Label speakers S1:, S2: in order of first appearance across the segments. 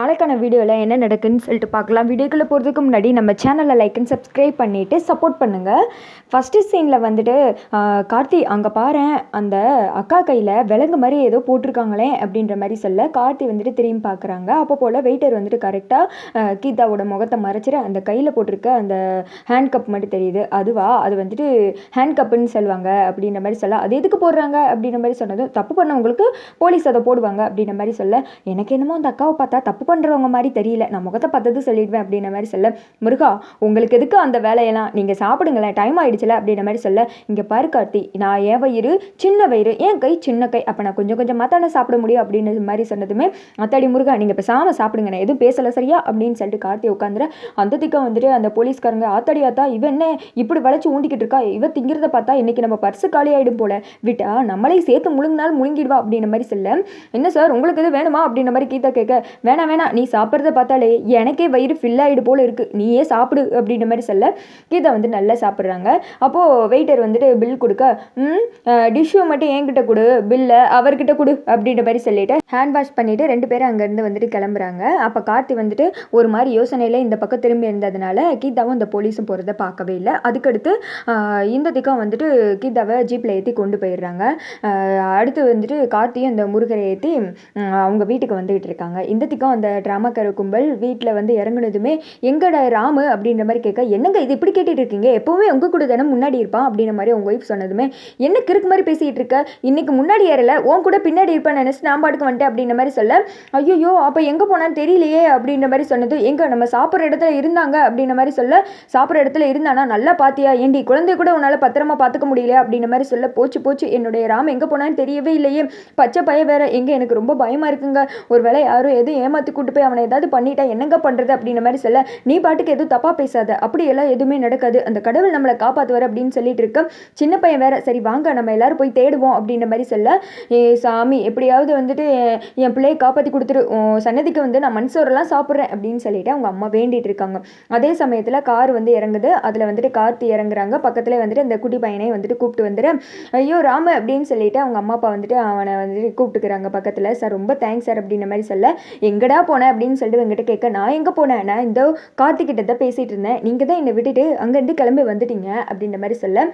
S1: நாளைக்கான வீடியோவில் என்ன நடக்குன்னு சொல்லிட்டு பார்க்கலாம். வீடியோக்குள்ளே போகிறதுக்கு முன்னாடி நம்ம சேனலை லைக் அண்ட் சப்ஸ்கிரைப் பண்ணிவிட்டு சப்போர்ட் பண்ணுங்கள் ஃபஸ்ட்டு சீனில் வந்துட்டு கார்த்தி அங்கே பாரேன் அந்த அக்கா கையில் விலங்கு மாதிரி ஏதோ போட்டிருக்காங்களே அப்படின்ற மாதிரி சொல்ல கார்த்தி வந்துட்டு திரும்பி பார்க்குறாங்க. அப்போ போல் வெயிட்டர் வந்துட்டு கரெக்டாக கீதாவோட முகத்தை மறைச்சிட்டு அந்த கையில் போட்டிருக்க அந்த ஹேண்ட் கப் மட்டும் தெரியுது. அதுவா? அது வந்துட்டு ஹேண்ட் கப்புன்னு சொல்லுவாங்க அப்படின்ற மாதிரி சொல்ல அது எதுக்கு போடுறாங்க? அப்படின்ற மாதிரி சொன்னதும் தப்பு பண்ணவங்களுக்கு போலீஸ் அதை போடுவாங்க அப்படின்ற மாதிரி சொல்ல எனக்கு என்னமோ அந்த அக்காவை பார்த்தா தப்பு பண்ணுறவங்க மாதிரி தெரியல. நான் முகத்தை பார்த்தது சொல்லிடுவேன் அப்படின்ற மாதிரி சொல்ல முருகா உங்களுக்கு எதுக்கு அந்த வேலையெல்லாம்? நீங்கள் சாப்பிடுங்களேன் டைம் ஆயிடுச்சுல அப்படின்ற மாதிரி சொல்ல இங்கே பாரு கார்த்தி நான் என் வயிறு சின்ன வயிறு என் கை சின்ன கை அப்போ நான் கொஞ்சம் கொஞ்சமாக தானே சாப்பிட முடியும் அப்படின்ற மாதிரி சொன்னதுமே அத்தாடி முருகா நீங்கள் பேசாமல் சாப்பிடுங்க நான் எதுவும் பேசலை சரியா? அப்படின்னு சொல்லிட்டு கார்த்தி உட்காந்துரு அந்த திக்கம் வந்துட்டு அந்த போலீஸ்காரங்க ஆத்தாடி ஆத்தா இவன் என்ன இப்படி வளைச்சு ஊண்டிக்கிட்டு இருக்கா? இவ திங்கிறத பார்த்தா இன்னைக்கு நம்ம பர்ஸு காலி ஆகிடும் போல. விட்டா நம்மளே சேர்த்து முழுங்கினாலும் முழுங்கிடுவா அப்படின்ற மாதிரி சொல்ல என்ன சார் உங்களுக்கு எது வேணுமா? அப்படின்ற மாதிரி கீதா கேட்க வேணாம் வேணாம் நீ சாப்பிட்றத பார்த்தாலே எனக்கே வயிறு ஃபில் ஆகிடு போல் இருக்குது நீயே சாப்பிடு அப்படின்ற மாதிரி சொல்ல கீதா வந்து நல்லா சாப்பிட்றாங்க. அப்போது வெயிட்டர் வந்துட்டு பில் கொடுக்க ம் டிஷ்ஷு மட்டும் என்கிட்ட கொடு பில்லை அவர்கிட்ட கொடு அப்படின்ற மாதிரி சொல்லிவிட்டு ஹேண்ட் வாஷ் பண்ணிவிட்டு ரெண்டு பேரும் அங்கேருந்து வந்துட்டு கிளம்புறாங்க. அப்போ கார்த்தி வந்துட்டு ஒரு மாதிரி யோசனையில் இந்த பக்கம் திரும்பி இருந்ததுனால கீதாவும் இந்த போலீஸும் போகிறத பார்க்கவே இல்லை. அதுக்கடுத்து இந்த திக்கம் வந்துட்டு கீதாவை ஜீப்பில் ஏற்றி கொண்டு போயிடுறாங்க. அடுத்து வந்துட்டு கார்த்தியும் இந்த முருகரை ஏற்றி அவங்க வீட்டுக்கு வந்துக்கிட்டு இருக்காங்க. இந்த திக்கம் அந்த ட்ராமாக்கார கும்பல் வீட்டில் வந்து இறங்குனதுமே எங்கடா ராமு? அப்படின்ற மாதிரி கேட்க என்னங்க இது இப்படி கேட்டுட்டு இருக்கீங்க? எப்போவுமே உங்கள் கூட தானே முன்னாடி இருப்பான்? அப்படின்ற மாதிரி உங்கள் ஒய்ஃப் சொன்னதுமே என்ன கிறுக்கு மாதிரி பேசிகிட்டு இருக்க? இன்னைக்கு முன்னாடி ஏறல உன் கூட பின்னாடி இருப்பான்னு நினச்சி நான் பாட்டுக்கு வந்துட்டேன் அப்படின்ற மாதிரி சொல்ல ஐயோ அப்போ எங்கே போனான்னு தெரியலையே அப்படின்ற மாதிரி சொன்னது எங்கே நம்ம சாப்பிட்ற இடத்துல இருந்தாங்க? அப்படின்ற மாதிரி சொல்ல சாப்பிட்ற இடத்துல இருந்தானா? நல்லா பார்த்தியா ஏண்டி குழந்தை கூட உன்னால் பத்திரமா பார்த்துக்க முடியல அப்படின்ற மாதிரி சொல்ல போச்சு போச்சு என்னுடைய ராம் எங்கே போனான்னு தெரியவே இல்லையே. பச்சை பய வேற எங்கே எனக்கு ரொம்ப பயமாக இருக்குங்க. ஒரு வேளை யாரும் எதுவும் ஏமாற்றி கூட்டு போய் அவனை ஏதாவது பண்ணிட்டா என்னங்க பண்ணுறது அப்படின்ற மாதிரி சொல்ல நீ பாட்டுக்கு எதுவும் தப்பாக பேசாத. அப்படியெல்லாம் எதுவுமே நடக்காது. அந்த கடவுள் நம்மளை காப்பாற்றுவார் அப்படின்னு சொல்லிட்டு இருக்க சின்ன பையன் வேற சரி வாங்க நம்ம எல்லாரும் போய் தேடுவோம் அப்படின்ற மாதிரி சொல்ல ஏ சாமி எப்படியாவது வந்துட்டு என் பிள்ளையை காப்பாற்றி கொடுத்துரு. சன்னதிக்கு வந்து நான் மண்சோரெல்லாம் சாப்பிட்றேன் அப்படின்னு சொல்லிட்டு அவங்க அம்மா வேண்டிட்டு இருக்காங்க. அதே சமயத்தில் கார் வந்து இறங்குது. அதில் வந்துட்டு கார்த்தி இறங்குறாங்க. பக்கத்தில் வந்துட்டு அந்த குட்டி பையனை வந்துட்டு கூப்பிட்டு வந்துட்டு ஐயோ ராம அப்படின்னு சொல்லிட்டு அவங்க அம்மா அப்பா வந்துட்டு அவனை வந்துட்டு கூப்பிட்டுக்கிறாங்க பக்கத்தில். சார் ரொம்ப தேங்க்ஸ் சார் அப்படின்ற மாதிரி சொல்ல எங்கடா போனேன் அப்படின்னு சொல்லிட்டு என்கிட்ட கேட்க நான் எங்கே போனேன் நான் இந்த கார்த்திகிட்ட தான் பேசிகிட்டு இருந்தேன். நீங்கள் தான் என்னை விட்டுட்டு அங்கேருந்து கிளம்பி வந்துட்டீங்க. அப்படின்ற மாதிரி சொல்ல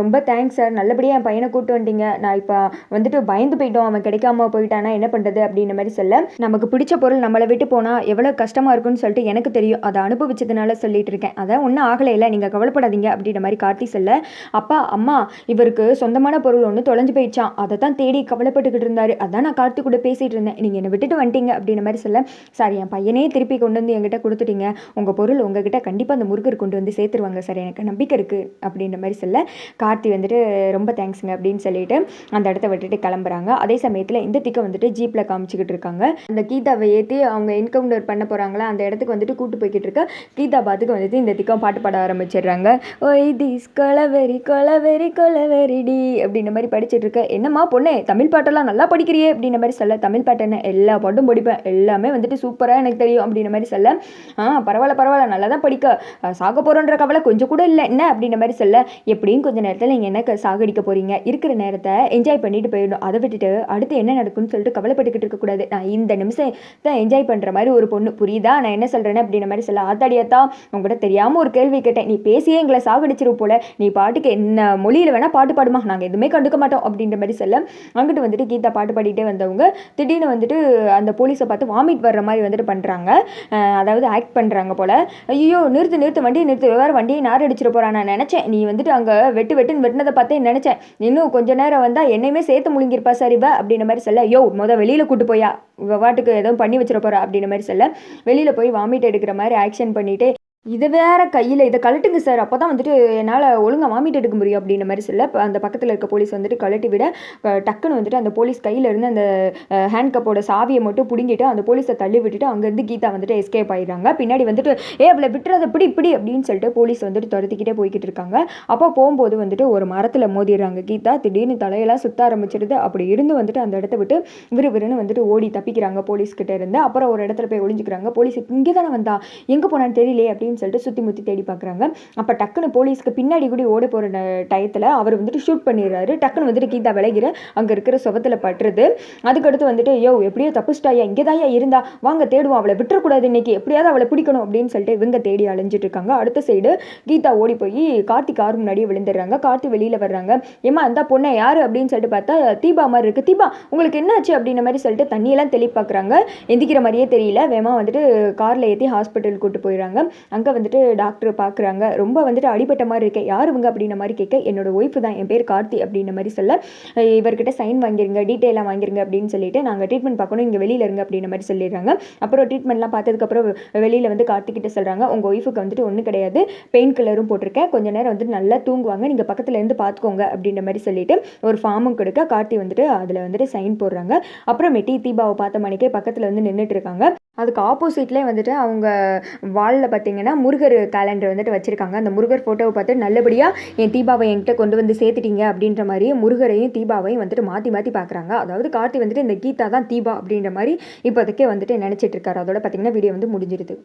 S1: ரொம்ப தேங்க்ஸ் சார் நல்லபடியாக என் பையனை கூப்பிட்டு வந்துட்டீங்க நான் இப்போ வந்துட்டு பயந்து போயிட்டோம். அவன் கிடைக்காம போயிட்டானா? என்ன பண்ணுறது அப்படின்ற மாதிரி சொல்ல நமக்கு பிடிச்ச பொருள் நம்மளை விட்டு போனால் எவ்வளோ கஷ்டமாக இருக்கும்னு சொல்லிட்டு எனக்கு தெரியும். அதை அனுபவிச்சதுனால சொல்லிட்டு இருக்கேன். அதான் ஒன்றும் ஆகலை இல்லை நீங்கள் கவலைப்படாதீங்க. அப்படின்ற மாதிரி கார்த்தி சொல்ல அப்பா அம்மா இவருக்கு சொந்தமான பொருள் ஒன்று தொலைஞ்சு போயிடுச்சான் அதை தான் தேடி கவலைப்பட்டுக்கிட்டு இருந்தார். அதான் நான் கார்த்தி கூட பேசிகிட்டு இருந்தேன். நீங்கள் என்னை விட்டுட்டு வந்துட்டீங்க. அப்படின்ற மாதிரி சொல்ல சார் என் பையனே திருப்பி கொண்டு வந்து என்கிட்ட கொடுத்துட்டீங்க. உங்கள் பொருள் உங்ககிட்ட கண்டிப்பாக அந்த முருகர் கொண்டு வந்து சேர்த்துருவாங்க சார். எனக்கு நம்பிக்கை இருக்குது அப்படின்ற மாதிரி சொல்ல கார்த்தி வந்துட்டு ரொம்ப தேங்க்ஸுங்க அப்படின்னு சொல்லிட்டு அந்த இடத்த விட்டுட்டு கிளம்புறாங்க. அதே சமயத்தில் இந்த திக்கை வந்துட்டு ஜீப்பில் காமிச்சிக்கிட்டு இருக்காங்க. அந்த கீதாவை ஏற்றி அவங்க என்கவுண்டர் பண்ண போகிறாங்களா அந்த இடத்துக்கு வந்துட்டு கூட்டு போய்கிட்டு இருக்க கீதா பாத்துக்கு வந்துட்டு இந்த திக்கம் பாட்டு பாட ஆரம்பிச்சிடுறாங்க. ஓய் திஸ் கொலவெரி கொலவெரி கொலவெரிடி அப்படின்ற மாதிரி படிச்சுட்டு இருக்க. என்னம்மா பொண்ணே தமிழ் பாட்டெல்லாம் நல்லா படிக்கிறியே அப்படின்ற மாதிரி சொல்ல தமிழ் பாட்டு என்ன எல்லா பாட்டும் படிப்பேன். எல்லாமே வந்துட்டு சூப்பராக எனக்கு தெரியும் அப்படின்ற மாதிரி சொல்ல ஆ பரவாயில்ல பரவாயில்ல நல்லா தான் படிக்க சாக போகிறோன்ற கவலை கொஞ்சம் கூட இல்லை. என்ன? அப்படின்ற மாதிரி சொல்ல எப்படியும் கொஞ்சம் நேரத்தில் நீங்கள் என்ன சாகடிக்க போகிறீங்க இருக்கிற நேரத்தை என்ஜாய் பண்ணிட்டு போயிடணும். அதை விட்டுட்டு அடுத்து என்ன நடக்கும்னு சொல்லிட்டு கவலைப்பட்டுக்கிட்டு இருக்கக்கூடாது நான் இந்த நிமிஷம் தான் என்ஜாய் பண்ணுற மாதிரி ஒரு பொண்ணு. புரியுதா? நான் என்ன சொல்கிறேன்னு அப்படின்ற மாதிரி சொல்ல ஆத்தாடியாத்தா உங்கள்கிட்ட தெரியாமல் ஒரு கேள்வி கேட்டேன். நீ பேசியே எங்களை சாகடிச்சிரு போல. நீ பாட்டுக்கு என்ன மொழியில் வேணால் பாட்டு பாடுமா. நாங்கள் எதுவுமே கண்டுக்க மாட்டோம். அப்படின்ற மாதிரி சொல்ல அங்கிட்டு வந்துட்டு கீதா பாட்டு பாடிட்டே வந்தவங்க திடீர்னு வந்துட்டு அந்த போலீஸை பார்த்து வாமிட் வர்ற மாதிரி வந்துட்டு பண்ணுறாங்க அதாவது ஆக்ட் பண்ணுறாங்க போல். ஐயோ நிறுத்து நிறுத்து வண்டியை நிறுத்து. வேறு வண்டியை நார் அடிச்சிட போகிறான் நான் நினச்சேன். நீ வந்துட்டு அங்கே வெட்டு வெட்டுன்னு வெட்டினதை பார்த்தே நினச்சேன். இன்னும் கொஞ்ச நேரம் வந்தால் என்னையுமே சேர்த்து முழுங்கிருப்பா சார் வா அப்படின்ற மாதிரி சொல்ல ஐயோ மொதல் வெளியில் கூட்டு போயா இவ வாட்டுக்கு எதுவும் பண்ணி வச்சிட போகிறா அப்படின்ற மாதிரி சொல்ல வெளியில் போய் வாமிட் எடுக்கிற மாதிரி ஆக்ஷன் பண்ணிட்டு இது வேற கையில் இதை கழட்டுங்க சார் அப்போ தான் வந்துட்டு என்னால் ஒழுங்காக வாமிட் எடுக்க முடியும் அப்படின்ற மாதிரி சொல்ல அந்த பக்கத்தில் இருக்க போலீஸ் வந்துட்டு கழட்டி விட டக்குன்னு வந்துட்டு அந்த போலீஸ் கையில் இருந்து அந்த ஹேண்ட் கப்போட சாவியை மட்டும் பிடுங்கிட்டு அந்த போலீஸை தள்ளி விட்டுட்டு அங்கேருந்து கீதா வந்துட்டு எஸ்கேப் ஆயிடுறாங்க. பின்னாடி வந்துட்டு ஏ அவளை விட்டுறத பிடி பிடி அப்படின்னு சொல்லிட்டு போலீஸ் வந்துட்டு துரத்திக்கிட்டே போய்கிட்டு இருக்காங்க. அப்போ போகும்போது வந்துட்டு ஒரு மரத்தில் மோதிடுறாங்க கீதா. திடீர்னு தலையெல்லாம் சுத்த ஆரம்பிச்சிடுது அப்படி இருந்து வந்துட்டு அந்த இடத்த விட்டு விறுவிறுன்னு வந்துட்டு ஓடி தப்பிக்கிறாங்க போலீஸ்கிட்ட இருந்து. அப்புறம் ஒரு இடத்துல போய் ஒளிஞ்சுக்கிறாங்க. போலீஸ் இங்கே தானே வந்தா? எங்கே போனான்னு தெரியலையே அப்படின்னு அப்படின்னு சொல்லிட்டு சுற்றி முற்றி தேடி பார்க்குறாங்க அப்போ டக்குன்னு போலீஸ்க்கு பின்னாடி கூட ஓட போகிற டயத்தில் அவர் வந்துட்டு ஷூட் பண்ணிடுறாரு. டக்குன்னு வந்துட்டு கீதா விலகிற அங்கே இருக்கிற சுவத்தில் பட்டுறது அதுக்கடுத்து வந்துட்டு யோ எப்படியோ தப்பிச்சிட்டாயா? இங்கே தாயா இருந்தா? வாங்க தேடுவோம். அவளை விட்டுறக்கூடாது இன்னைக்கு. எப்படியாவது அவளை பிடிக்கணும். அப்படின்னு சொல்லிட்டு இவங்க தேடி அலைஞ்சிட்டு இருக்காங்க. அடுத்த சைடு கீதா ஓடி போய் கார்த்தி கார் முன்னாடியே விழுந்துடுறாங்க. கார்த்தி வெளியில் வர்றாங்க. ஏமா அந்த பொண்ணை யார்? அப்படின்னு சொல்லிட்டு பார்த்தா தீபா மாதிரி இருக்குது தீபா உங்களுக்கு என்னாச்சு அப்படின்ற மாதிரி சொல்லிட்டு தண்ணியெல்லாம் தெளி பார்க்குறாங்க எந்திக்கிற மாதிரியே தெரியல. வேமா வந்துட்டு காரில் ஏற்றி ஹாஸ்பிட்டல் கூட்டு போயிடுறாங்க. அங்கே வந்துட்டு டாக்டர் பார்க்குறாங்க ரொம்ப வந்துட்டு அடிபட்ட மாதிரி இருக்கேன். யார் இவங்க அப்படின்ற மாதிரி கேட்க என்னோடய ஒய்ஃபு தான். என் பேர் கார்த்தி அப்படின்ற மாதிரி சொல்ல இவர்கிட்ட சைன் வாங்கிருங்க டீட்டெயிலாக வாங்கிருங்க அப்படின்னு சொல்லிட்டு நாங்கள் ட்ரீட்மெண்ட் பார்க்கணும். இங்கே வெளியில் இருங்க அப்படின்ற மாதிரி சொல்லிடுறாங்க. அப்புறம் ட்ரீட்மெண்ட்லாம் பார்த்ததுக்கப்புறம் வெளியில் வந்து கார்த்திகிட்ட சொல்கிறாங்க உங்கள் ஒய்ஃபுக்கு வந்துட்டு ஒன்றும் கிடையாது. பெயின் கில்லரும் போட்டிருக்கேன். கொஞ்ச நேரம் வந்துட்டு நல்லா தூங்குவாங்க. நீங்கள் பக்கத்தில் இருந்து பார்த்துக்கோங்க அப்படின்ற மாதிரி சொல்லிட்டு ஒரு ஃபார்மும் கொடுக்க கார்த்தி வந்துட்டு அதில் வந்துட்டு சைன் போடுறாங்க. அப்புறமேட்டி தீபாவை பார்த்த மணிக்கே பக்கத்தில் வந்து நின்றுட்டு இருக்காங்க. அதுக்கு ஆப்போசிட்லேயே வந்துட்டு அவங்க வாலில் பார்த்தீங்கன்னா முருகர் கேலண்டர் வந்துட்டு வச்சுருக்காங்க. அந்த முருகர் ஃபோட்டோவை பார்த்து நல்லபடியாக என் தீபாவை என்கிட்ட கொண்டு வந்து சேர்த்துட்டீங்க அப்படின்ற மாதிரி முருகரையும் தீபாவையும் வந்துட்டு மாற்றி மாற்றி பார்க்குறாங்க அதாவது கார்த்தி வந்துட்டு இந்த கீதா தான் தீபா அப்படின்ற மாதிரி இப்போதைக்கே வந்துட்டு நினச்சிட்டு இருக்காரு. அதோட பார்த்தீங்கன்னா வீடியோ வந்து முடிஞ்சிருது.